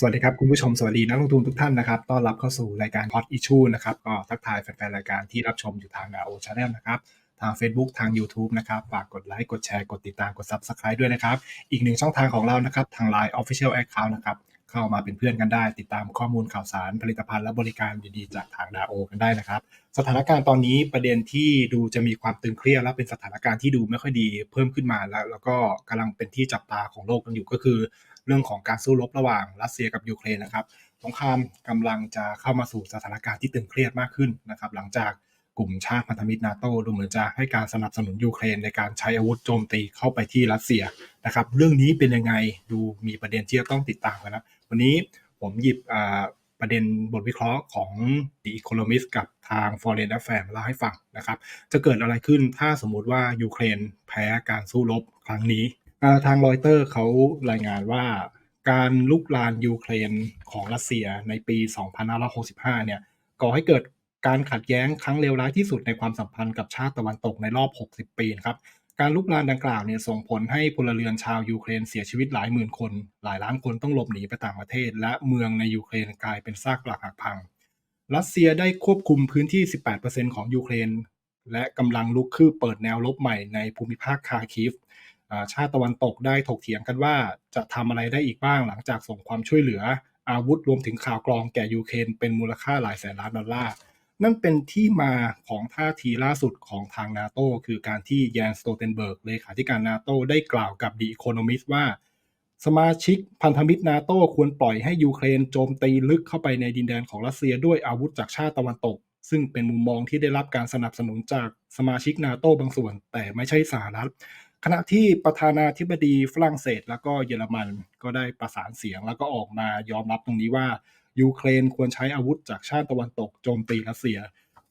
สวัสดีครับ คุณผู้ชมสวัสดีนักลงทุนทุกท่านนะครับต้อนรับเข้าสู่รายการ Hot Issue นะครับก็ทักทายแฟนๆรายการที่รับชมอยู่ทาง o Channel นะครับทาง Facebook ทาง YouTube นะครับฝากกดไลค์กดแชร์กดติดตามกด Subscribe ด้วยนะครับ อีกหนึ่งช่องทางของเรานะครับ ทาง Line Official Account นะครับ เข้ามาเป็นเพื่อนกันได้ ติดตามข้อมูลข่าวสารผลิตภัณฑ์และบริการดีๆ จากทางดาโอกันได้นะครับ สถานการณ์ตอนนี้ประเด็นที่ดูจะมีความตึงเครียดและเป็นสถานการณ์ที่ดูไม่ค่อยดีเพิ่มขึ้นมาแล้ว แล้วก็กำลังเป็นที่จับตาของโลกกันอยู่ก็คือ เรื่องของการสู้รบระหว่างรัสเซียกับยูเครนนะครับสงครามกำลังจะเข้ามาสู่สถานการณ์ที่ตึงเครียดมากขึ้นนะครับ หลังจาก กลุ่มชาติพันธมิตรนาโตดูเหมือนจะให้การสนับสนุนยูเครนในการใช้อาวุธโจมตีเข้าไปที่รัสเซียนะครับ เรื่องนี้เป็นยังไงดูมีประเด็นที่จะต้องติดตามกันนะวันนี้ผมหยิบประเด็นบทวิเคราะห์ของ The Economist กับทาง Foreign Affairs มาเล่าให้ฟังนะครับ จะเกิดอะไรขึ้นถ้าสมมุติว่ายูเครนแพ้การสู้รบครั้งนี้ ทางรอยเตอร์เขารายงานว่าการลุกลานยูเครนของรัสเซียในปี 2565 เนี่ยก่อให้เกิด การขัดแย้งครั้งเลวร้ายที่สุดในความสัมพันธ์กับชาติตะวันตกในรอบ 60 ปีครับการลุกลานดังกล่าวเนี่ยส่งผลให้พลเรือนชาวยูเครนเสียชีวิตหลายหมื่นคน หลายล้านคนต้องหลบหนีไปต่างประเทศ และเมืองในยูเครนกลายเป็นซากปรักหักพัง รัสเซียได้ควบคุมพื้นที่ 18%ของยูเครน และกำลังลุกคืบเปิดแนวรบใหม่ในภูมิภาคคาคิฟชาติตะวันตกได้ถกเถียงกันว่าจะทำอะไรได้อีกบ้างหลังจากส่งความช่วยเหลือ อาวุธรวมถึงข่าวกรองแก่ยูเครนเป็นมูลค่าหลายแสนล้านดอลลาร์ นั่นเป็นที่มาของท่าทีล่าสุดของทางนาโตคือการที่แยนสโตเทนเบิร์กเลขาธิการนาโตได้กล่าวกับดีอีโคโนมิสว่า สมาชิกพันธมิตรนาโตควรปล่อยให้ยูเครนโจมตีลึกเข้าไปในดินแดนของรัสเซียด้วยอาวุธจากชาติตะวันตก ซึ่งเป็นมุมมองที่ได้รับการสนับสนุนจากสมาชิกนาโตบางส่วน แต่ไม่ใช่สหรัฐ ขณะที่ประธานาธิบดีฝรั่งเศส แล้วก็เยอรมันก็ได้ประสานเสียงแล้วก็ออกมายอมรับตรงนี้ว่ายูเครนควรใช้อาวุธจากชาติตะวันตกโจมตีรัสเซีย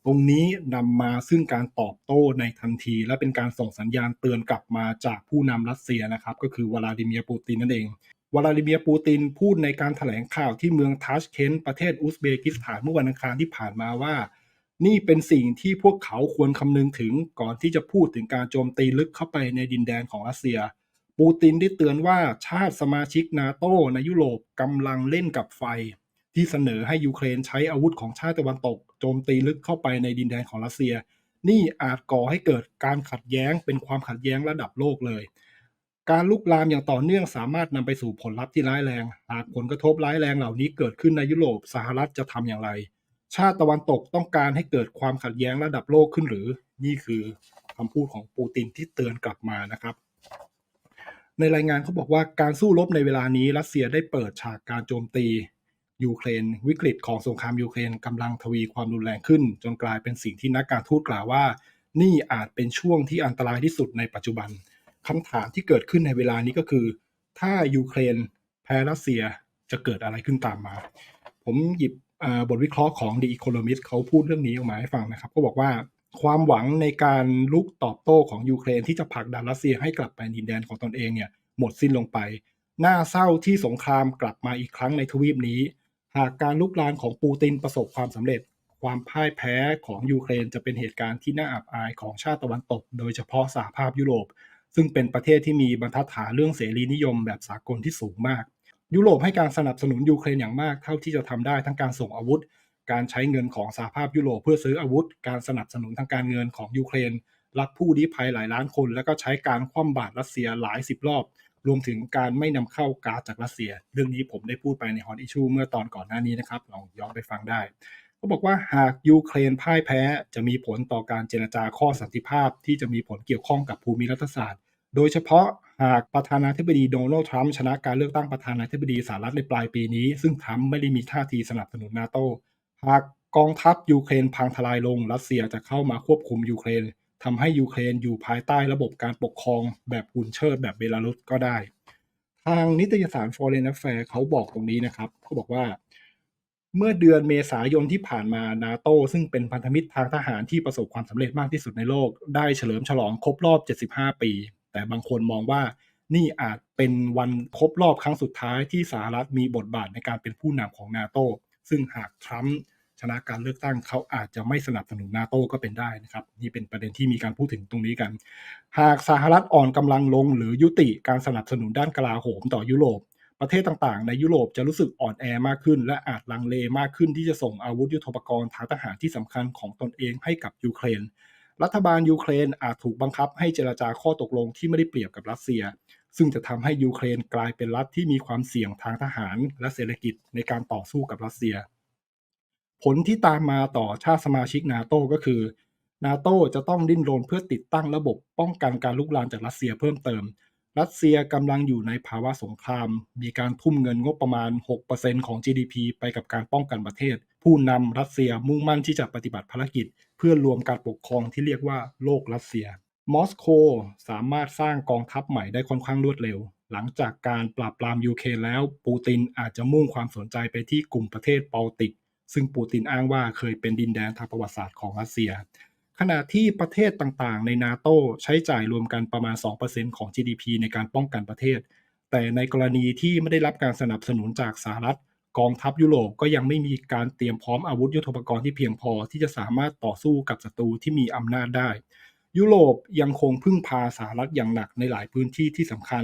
ตรงนี้นำมาซึ่งการตอบโต้ในทันที และเป็นการส่งสัญญาณเตือนกลับมาจากผู้นำรัสเซียนะครับ ก็คือวลาดิเมียร์ปูตินนั่นเองวลาดิเมียร์ปูตินพูดในการถแถลงข่าวที่เมืองทัชเคนประเทศอุซเบกิสถานเมื่อวันอังคารที่ผ่านมาว่า นี่เป็นสิ่งที่พวกเขาควรคำนึงถึงก่อนที่จะพูดถึงการโจมตีลึกเข้าไปในดินแดนของรัสเซีย ปูตินได้เตือนว่าชาติสมาชิกนาโตในยุโรปกำลังเล่นกับไฟ ที่เสนอให้ยูเครนใช้อาวุธของชาติตะวันตกโจมตีลึกเข้าไปในดินแดนของรัสเซีย นี่อาจก่อให้เกิดการขัดแย้งเป็นความขัดแย้งระดับโลกเลยการลุกลามอย่างต่อเนื่องสามารถนำไปสู่ผลลัพธ์ที่ร้ายแรง หากผลกระทบร้ายแรงเหล่านี้เกิดขึ้นในยุโรปสหรัฐจะทำอย่างไร ชาติตะวันตกต้องการให้เกิดความขัดแย้งระดับโลกขึ้นหรือ นี่คือคำพูดของปูตินที่เตือนกลับมานะครับ ในรายงานเขาบอกว่าการสู้รบในเวลานี้รัสเซียได้เปิดฉากการโจมตียูเครน วิกฤตของสงครามยูเครนกำลังทวีความรุนแรงขึ้น จนกลายเป็นสิ่งที่นักการทูตกล่าวว่า นี่อาจเป็นช่วงที่อันตรายที่สุดในปัจจุบันคำถามที่เกิดขึ้นในเวลานี้ก็คือ ถ้ายูเครนแพ้รัสเซียจะเกิดอะไรขึ้นตามมา ผมหยิบ บทวิเคราะห์ของ The Economist เขาพูดเรื่องนี้ออกมาให้ฟังนะครับก็บอกว่าความหวังในการลุกตอบโต้ของยูเครนที่จะผลักดันรัสเซียให้กลับไปดินแดนของตนเองเนี่ยหมดสิ้นลงไป น่าเศร้าที่สงครามกลับมาอีกครั้งในทวีปนี้ หากการลุกลานของปูตินประสบความสำเร็จ ความพ่ายแพ้ของยูเครนจะเป็นเหตุการณ์ที่น่าอับอายของชาติตะวันตก โดยเฉพาะสหภาพยุโรป ซึ่งเป็นประเทศที่มีบรรทัดฐานเรื่องเสรีนิยมแบบสากลที่สูงมาก ยุโรปให้การสนับสนุนยูเครนอย่างมากเท่าที่จะทำได้ทั้งการส่งอาวุธ การใช้เงินของสหภาพยุโรปเพื่อซื้ออาวุธ การสนับสนุนทางการเงินของยูเครน รับผู้ลี้ภัยหลายล้านคน แล้วก็ใช้การคว่ำบาตรรัสเซียหลายสิบรอบ รวมถึงการไม่นำเข้าก๊าซจากรัสเซีย เรื่องนี้ผมได้พูดไปในฮอนอิชูเมื่อตอนก่อนหน้านี้นะครับลองย้อนไปฟังได้เขาบอกว่าหากยูเครนพ่ายแพ้จะมีผลต่อการเจรจาข้อสันติภาพที่จะมีผลเกี่ยวข้องกับภูมิรัฐศาสตร์ โดยเฉพาะ หากประธานาธิบดีโดนัลด์ทรัมป์ชนะการเลือกตั้งประธานาธิบดีสหรัฐในปลายปีนี้ ซึ่งทรัมป์ไม่ได้มีท่าทีสนับสนุนนาโตหากกองทัพยูเครนพังทลายลงรัสเซียจะเข้ามาควบคุมยูเครนทำให้ยูเครนอยู่ภายใต้ระบบการปกครองแบบหุ่นเชิดแบบเบลารุสก็ได้ ทางนิตยสาร Foreign Affairs เขาบอกตรงนี้นะครับเขาบอกว่าเมื่อเดือนเมษายนที่ผ่านมานาโตซึ่งเป็นพันธมิตรทางทหารที่ประสบความสำเร็จมากที่สุดในโลก ได้เฉลิมฉลองครบรอบ 75 ปี แต่บางคนมองว่านี่อาจเป็นวันครบรอบครั้งสุดท้ายที่สหรัฐมีบทบาทในการเป็นผู้นำของนาโตซึ่งหากทรัมป์ชนะการเลือกตั้งเขาอาจจะไม่สนับสนุนนาโตก็เป็นได้นะครับ นี่เป็นประเด็นที่มีการพูดถึงตรงนี้กัน หากสหรัฐอ่อนกำลังลงหรือยุติการสนับสนุนด้านกลาโหมต่อยุโรป ประเทศต่างๆ ในยุโรปจะรู้สึกอ่อนแอมากขึ้น และอาจลังเลมากขึ้นที่จะส่งอาวุธยุทโธปกรณ์ทางทหารที่สำคัญของตนเองให้กับยูเครน รัฐบาลยูเครนอาจถูกบังคับให้เจรจาข้อตกลงที่ไม่ได้เปรียบกับรัสเซีย ซึ่งจะทำให้ยูเครนกลายเป็นรัฐที่มีความเสี่ยงทางทหารและเศรษฐกิจในการต่อสู้กับรัสเซีย ผลที่ตามมาต่อชาติสมาชิกนาโตก็คือนาโตจะต้องดิ้นรนเพื่อติดตั้งระบบป้องกันการลุกลามจากรัสเซียเพิ่มเติม รัสเซียกำลังอยู่ในภาวะสงคราม มีการทุ่มเงินงบประมาณ 6%ของ GDP ไปกับการป้องกันประเทศ ผู้นำรัสเซียมุ่งมั่นที่จะปฏิบัติภารกิจ เพื่อรวมการปกครองที่เรียกว่าโลกรัสเซีย มอสโกสามารถสร้างกองทัพใหม่ได้ค่อนข้างรวดเร็ว หลังจากการปราบปรามยูเครนแล้ว ปูตินอาจจะมุ่งความสนใจไปที่กลุ่มประเทศบอลติก ซึ่งปูตินอ้างว่าเคยเป็นดินแดนทางประวัติศาสตร์ของรัสเซีย ขณะที่ประเทศต่างๆ ในนาโตใช้จ่ายรวมกันประมาณ 2%ของ GDP ในการป้องกันประเทศ แต่ในกรณีที่ไม่ได้รับการสนับสนุนจากสหรัฐ กองทัพยุโรปก็ยังไม่มีการเตรียมพร้อมอาวุธยุทโธปกรณ์ที่เพียงพอที่จะสามารถต่อสู้กับศัตรูที่มีอำนาจได้ ยุโรปยังคงพึ่งพาสหรัฐอย่างหนักในหลายพื้นที่ที่สำคัญ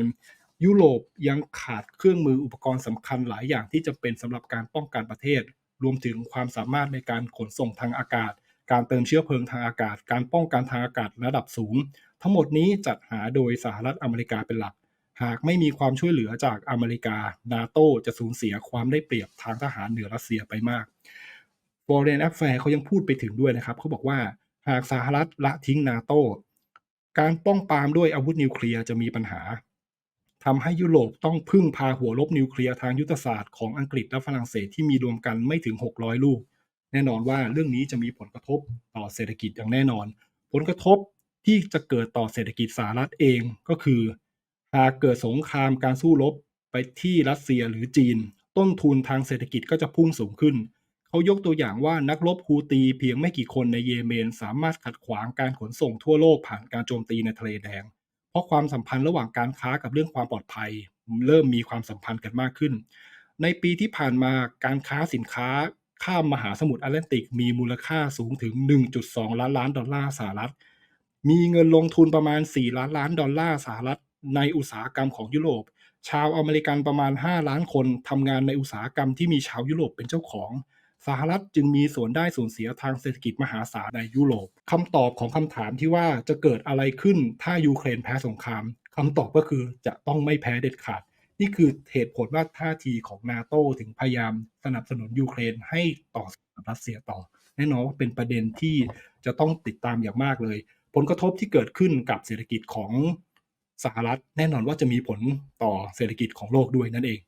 ยุโรปยังขาดเครื่องมืออุปกรณ์สำคัญหลายอย่างที่จะเป็นสำหรับการป้องกันประเทศ รวมถึงความสามารถในการขนส่งทางอากาศ การเติมเชื้อเพลิงทางอากาศ การป้องกันทางอากาศระดับสูง ทั้งหมดนี้จัดหาโดยสหรัฐอเมริกาเป็นหลัก หากไม่มีความช่วยเหลือจากอเมริกา นาโตจะสูญเสียความได้เปรียบทางทหารเหนือรัสเซียไปมาก Foreign Affairs เขายังพูดไปถึงด้วยนะครับเขาบอกว่าหากสหรัฐละทิ้งนาโตการป้องปรามด้วยอาวุธนิวเคลียร์จะมีปัญหาทำให้ยุโรปต้องพึ่งพาหัวลบนิวเคลียร์ทางยุทธศาสตร์ของอังกฤษและฝรั่งเศสที่มีรวมกันไม่ถึง 600 ลูก แน่นอนว่าเรื่องนี้จะมีผลกระทบต่อเศรษฐกิจอย่างแน่นอน ผลกระทบที่จะเกิดต่อเศรษฐกิจสหรัฐเองก็คือ หากเกิดสงครามการสู้รบไปที่รัสเซียหรือจีน ต้นทุนทางเศรษฐกิจก็จะพุ่งสูงขึ้น เขายกตัวอย่างว่านักรบฮูตีเพียงไม่กี่คนในเยเมน สามารถขัดขวางการขนส่งทั่วโลกผ่านการโจมตีในทะเลแดง เพราะความสัมพันธ์ระหว่างการค้ากับเรื่องความปลอดภัย เริ่มมีความสัมพันธ์กันมากขึ้น ในปีที่ผ่านมาการค้าสินค้าข้ามมหาสมุทรแอตแลนติกมีมูลค่าสูงถึง 1.2 ล้านล้านดอลลาร์สหรัฐ มีเงินลงทุนประมาณ 4 ล้านล้านดอลลาร์สหรัฐ ในอุตสาหกรรมของยุโรป ชาวอเมริกันประมาณ 5 ล้านคนทำงานในอุตสาหกรรมที่มีชาวยุโรปเป็นเจ้าของสหรัฐจึงมีส่วนได้ส่วนเสียทางเศรษฐกิจมหาศาลในยุโรปคำตอบของคำถามที่ว่าจะเกิดอะไรขึ้นถ้ายูเครนแพ้สงครามคำตอบก็คือจะต้องไม่แพ้เด็ดขาด นี่คือเหตุผลว่าท่าทีของนาโตถึงพยายามสนับสนุนยูเครนให้ต่อกับรัสเซียต่อ แน่นอนว่าเป็นประเด็นที่จะต้องติดตามอย่างมากเลย ผลกระทบที่เกิดขึ้นกับเศรษฐกิจของ สหรัฐแน่นอนว่าจะมีผลต่อเศรษฐกิจของโลกด้วยนั่นเอง